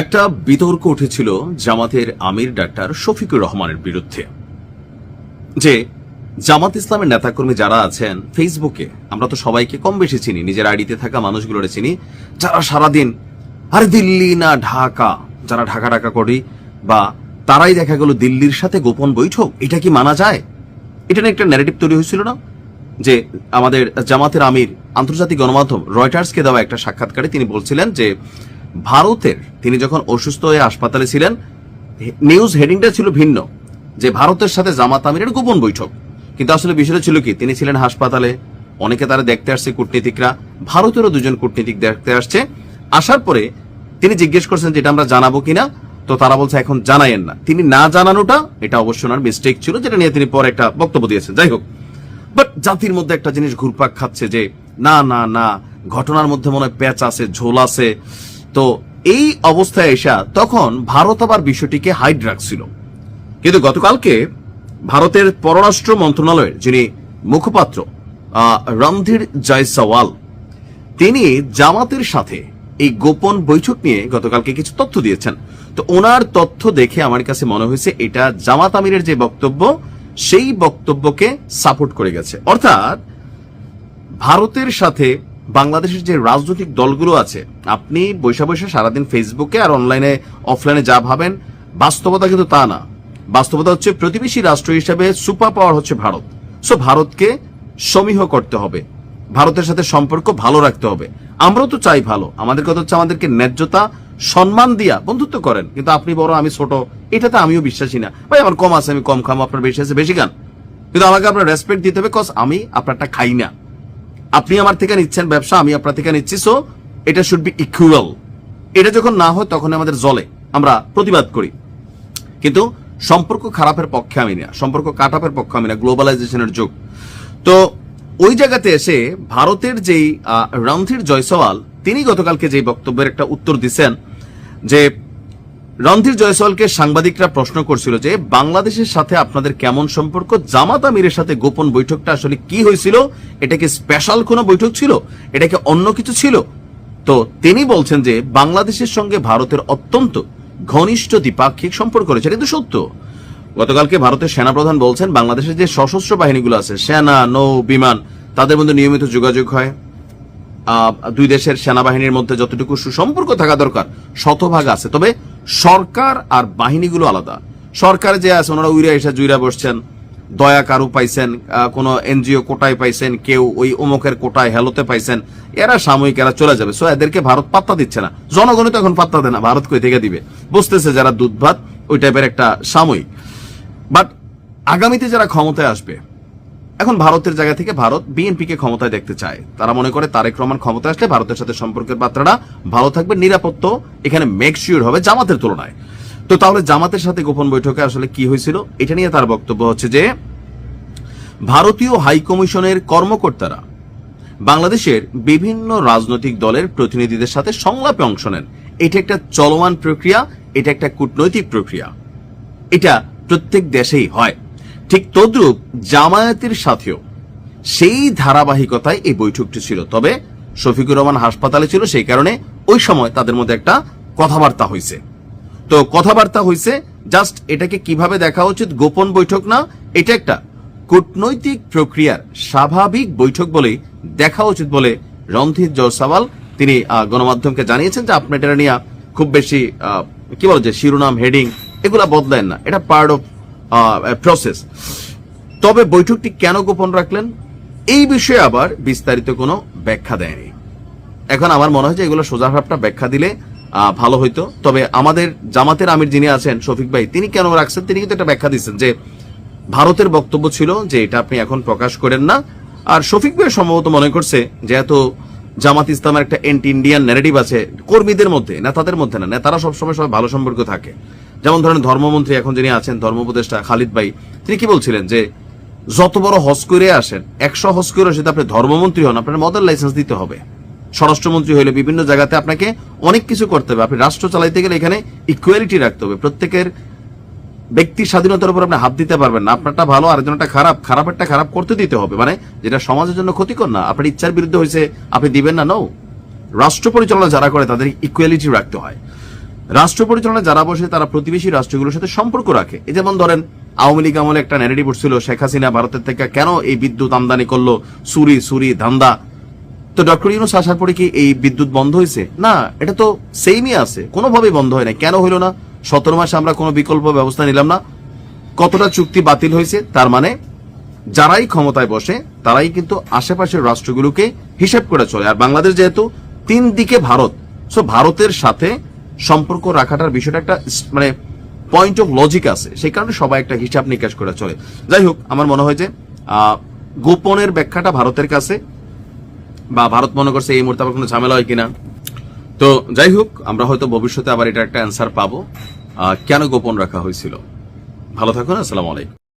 একটা বিতর্ক উঠেছিল জামাতের আমির ডাক্তার শফিকুর রহমানের বিরুদ্ধে। যে জামাত ইসলামের নেতাকর্মী যারা আছেন ফেসবুকে, আমরা তো সবাইকে কম বেশি চিনি, নিজের আইডিতে থাকা মানুষগুলোরে চিনি, যারা সারাদিন, আরে দিল্লি না ঢাকা, যারা ঢাকা ঢাকা করি, বা তারাই দেখা গেল দিল্লির সাথে গোপন বৈঠক, এটা কি মানা যায়? এটা নিয়ে একটা ন্যারেটিভ তৈরি হয়েছিল না? যে আমাদের জামাতের আমির আন্তর্জাতিক গণমাধ্যম রয়টার্সকে দেওয়া একটা সাক্ষাৎকারে তিনি বলছিলেন যে ভারতের, তিনি যখন অসুস্থ হয়ে হাসপাতালে ছিলেন নিউজ হেডিংটা ছিল ভিন্ন, যে ভারতের সাথে জামাত আমিরের গোপন বৈঠক। কিন্তু আসলে বিষয়টা ছিল কি, তিনি ছিলেন হাসপাতালে, অনেকে তারা দেখতে আসছে কূটনীতিকরা, ভারতেরও দুজন কূটনীতিক দেখতে আসছে। আসার পরে তিনি জিজ্ঞেস করছেন যেটা আমরা জানাব কিনা, তো তারা বলছে এখন জানাইয়েন না। তিনি না জানানোটা, এটা অবশ্য ওনার মিস্টেক ছিল, যেটা নিয়ে তিনি পরে একটা বক্তব্য দিয়েছেন। যাই হোক বাট জাতির মধ্যে একটা জিনিস ঘুরপাক খাচ্ছে যে, না না না, ঘটনার মধ্যে মনে হয় প্যাচ আছে, ঝোল আছে তো এই অবস্থায় এসা তখন ভারত আবার বিষয়টিকে হাইড রাখছিল। কিন্তু গতকালকে ভারতের পররাষ্ট্র মন্ত্রণালয়ের যিনি মুখপাত্র রণধীর জয়সওয়াল, তিনি জামাতের সাথে এই গোপন বৈঠক নিয়ে গতকালকে কিছু তথ্য দিয়েছেন। তো ওনার তথ্য দেখে আমার কাছে মনে হয়েছে এটা জামাত আমিরের যে বক্তব্য, সেই বক্তব্যকে সাপোর্ট করে গেছে। অর্থাৎ ভারতের সাথে বাংলাদেশের যে রাজনৈতিক দলগুলো আছে, আপনি বৈশা বৈশা সারাদিন ফেসবুকে আর অনলাইনে অফলাইনে যা ভাবেন, বাস্তবতা কিন্তু তা না। বাস্তবতা হচ্ছে প্রতিবেশী রাষ্ট্র হিসেবে সুপার পাওয়ার হচ্ছে ভারত। সো ভারতকে সমীহ করতে হবে। ভারতের সাথে সম্পর্ক ভালো রাখতে হবে। আমরাও তো চাই ভালো। আমাদের কথা হচ্ছে আমাদেরকে ন্যায্যতা, সম্মান দিয়া বন্ধুত্ব করেন। কিন্তু আপনি বড়, আমি ছোট, এটাতে আমিও বিশ্বাসী না। ভাই, আমার কম আছে, আমি কম খামো, আপনার বেশি আছে, বেশি গান কিন্তু আমাকে আপনার রেসপেক্ট দিতে হবে কজ আমি আপনারটা খাই না। আপনি আমার থেকে নিচ্ছেন ব্যবসা, আমি আপনার থেকে নিচ্ছি সো এটা শুড বি ইকুয়াল এটা যখন না হয় তখন আমাদের জলে আমরা প্রতিবাদ করি। কিন্তু সম্পর্ক খারাপের পক্ষে আমি না। সম্পর্ক কাটাপের পক্ষে আমি না। গ্লোবালাইজেশনের যুগ। তো ওই জায়গাতে এসে ভারতের যেই রণধীর জয়সওয়াল, তিনি গতকালকে যে বক্তব্যের একটা উত্তর দিচ্ছেন যে রণধীর জয়সওয়ালকে সাংবাদিকরা প্রশ্ন করছিল যে, বাংলাদেশের সাথে আপনাদের কেমন সম্পর্ক? জামাত আমিরের সাথে গোপন বৈঠকটা আসলে কি হয়েছিল? এটা কি স্পেশাল কোনো বৈঠক ছিল? এটা কি অন্য কিছু ছিল? তো তিনি বলছেন যে, বাংলাদেশের সঙ্গে ভারতের অত্যন্ত ঘনিষ্ঠ দ্বিপাক্ষিক সম্পর্ক রয়েছে। এটা কিন্তু সত্য। গতকালকে ভারতের সেনাপ্রধান বলছেন, বাংলাদেশের যে সশস্ত্র বাহিনীগুলো আছে, সেনা, নৌ, বিমান, তাদের মধ্যে নিয়মিত যোগাযোগ হয়। দুই দেশের সেনাবাহিনীর মধ্যে যতটুকু সুসম্পর্ক থাকা দরকার, শতভাগ আছে। তবে সরকার আর বাহিনীগুলো আলাদা। সরকার যে আছে ওনারা উইরা এসে জুইরা বসছেন, দয়া কারু পাইছেন কোনো এনজিও কোটায় পাইছেন, কেউ ওই অমুকের কোটায় হেলোতে পাইছেন, এরা সাময়িক, এরা চলে যাবে। সো এদেরকে ভারত পাত্তা দিচ্ছে না। জনগণই তো এখন পাত্তা দেয় না, ভারত কই থেকে দিবে? বুঝতেছে যারা দুধ ভাত, ওই টাইপের একটা সাময়িক। বাট আগামীতে যারা ক্ষমতায় আসবে এখন ভারতের জায়গা থেকে ভারত বিএনপি কে ক্ষমতায় দেখতে চায়। তারা মনে করে তারেক রহমান ক্ষমতায় আসলে ভারতের সাথে সম্পর্কের মাত্রাটা ভালো থাকবে, নিরাপত্তা, এখানে মেকশিওর হবে জামাতের তুলনায়। তো তাহলে জামাতের সাথে গোপন বৈঠকে আসলে কি হয়েছিল? এটা নিয়ে তার বক্তব্য হচ্ছে যে, ভারতীয় হাই কমিশনের কর্মকর্তারা বাংলাদেশের বিভিন্ন রাজনৈতিক দলের প্রতিনিধিদের সাথে সংলাপে অংশ নেন। এটা একটা চলমান প্রক্রিয়া, এটা একটা কূটনৈতিক প্রক্রিয়া। এটা প্রত্যেক দেশেই হয়। ঠিক তদ্রূপ জামায়াতের সাথেও সেই ধারাবাহিকতায় এই বৈঠকটি ছিল। তবে শফিকুর রহমান হাসপাতালে ছিল, সেই কারণে ওই সময় তাদের মধ্যে একটা কথাবার্তা হয়েছে তো কথাবার্তা হয়েছে জাস্ট এটাকে কীভাবে দেখা উচিত, গোপন বৈঠক না, এটা একটা কূটনৈতিক প্রক্রিয়ার স্বাভাবিক বৈঠক বলেই দেখা উচিত বলে রণধীর জয়সাওয়াল তিনি গণমাধ্যমকে জানিয়েছেন যে আপনি এটা নিয়ে খুব বেশি কি বল যে শিরোনাম, হেডিং, এগুলা বদলেন না। এটা পার্ট অফ প্রসেস তবে বৈঠকটি কেন গোপন রাখলেন? এই বিষয়ে আবার বিস্তারিত কোনো ব্যাখ্যা দেয়নি। এখন আমার মনে হয় যে এগুলো সোজাভাবটা ব্যাখ্যা দিলে ভালো হইতো। তবে আমাদের জামাতের আমির যিনি আছেন, শফিক ভাই, তিনি কেন রাখছেন? তিনি কিন্তু একটা ব্যাখ্যা দিচ্ছেন যে ভারতের বক্তব্য ছিল যে এটা আপনি এখন প্রকাশ করেন না। আর শফিক ভাই সম্ভবত মনে করছে, যেহেতু জামাত ইসলামের একটা এন্টি ইন্ডিয়ান ন্যারেটিভ আছে, কর্মীদের মধ্যে, নেতাদের মধ্যে না, নেতারা সবসময় সবাই ভালো সম্পর্ক থাকে। যেমন ধরেন ধর্মমন্ত্রী এখন যিনি আছেন ধর্ম উপদেষ্টা খালিদ ভাই, তিনি কি বলছিলেন যে যত বড় হজ করে আসেন, একশো হজ করে সেটা আপনি ধর্মমন্ত্রী হন, আপনার মদের লাইসেন্স দিতে হবে। স্বরাষ্ট্রমন্ত্রী হলে বিভিন্ন জায়গাতে আপনাকে অনেক কিছু করতে হবে। আপনি রাষ্ট্র চালাইতে গেলে এখানে ইকুয়ালিটি রাখতে হবে। প্রত্যেকের ব্যক্তি স্বাধীনতার উপর আপনি হাত দিতে পারবেন না। আপনারটা ভালো, আরেকজনটা খারাপ, খারাপেরটা খারাপ করতে দিতে হবে। মানে যেটা সমাজের জন্য ক্ষতিকর না। আপনার ইচ্ছার বিরুদ্ধে হয়েছে আপনি দিবেন না নৌ রাষ্ট্র পরিচালনা যারা করে, তাদের ইকুয়ালিটি রাখতে হয়। রাষ্ট্র পরিচালনা যারা বসে তারা প্রতিবেশী রাষ্ট্রগুলোর সাথে সম্পর্ক রাখে। এই যেমন ধরেন, আওয়ামী লীগ আমলে একটা ন্যারেটিভ উঠছিল, শেখ হাসিনা ভারতের থেকে কেন এই বিদ্যুৎ আমদানি করল? সুরি সুরি ধান্দা। তো ডক্টর ইউনুস আসার পরে কি এই বিদ্যুৎ বন্ধ হয়েছে? না, এটা তো সেমই আছে। কোনোভাবেই বন্ধ হয় না কেন হইল না? সতেরো মাসে আমরা কোনো বিকল্প ব্যবস্থা নিলাম না। কতটা চুক্তি বাতিল হয়েছে? তার মানে যারাই ক্ষমতায় বসে, তারাই কিন্তু আশেপাশের রাষ্ট্রগুলোকে হিসাব করে চলে। আর বাংলাদেশ যেহেতু তিন দিকে ভারত সো ভারতের সাথে সম্পর্ক রাখাটার বিষয়টা একটা মানে পয়েন্ট অফ লজিক আছে। সেই কারণে সবাই একটা হিসাব নিকাশ করে চলে। যাই হোক, আমার মনে হয় যে গোপনের ব্যাখ্যাটা ভারতের কাছে, বা ভারত মনে করছে এই মুহূর্তে আবার কোনো ঝামেলা হয় কিনা। তো যাই হোক, আমরা হয়তো ভবিষ্যতে আবার এটা একটা অ্যান্সার পাবো। কেন গোপন রাখা হয়েছিল? ভালো থাকুন, আসসালামু আলাইকুম।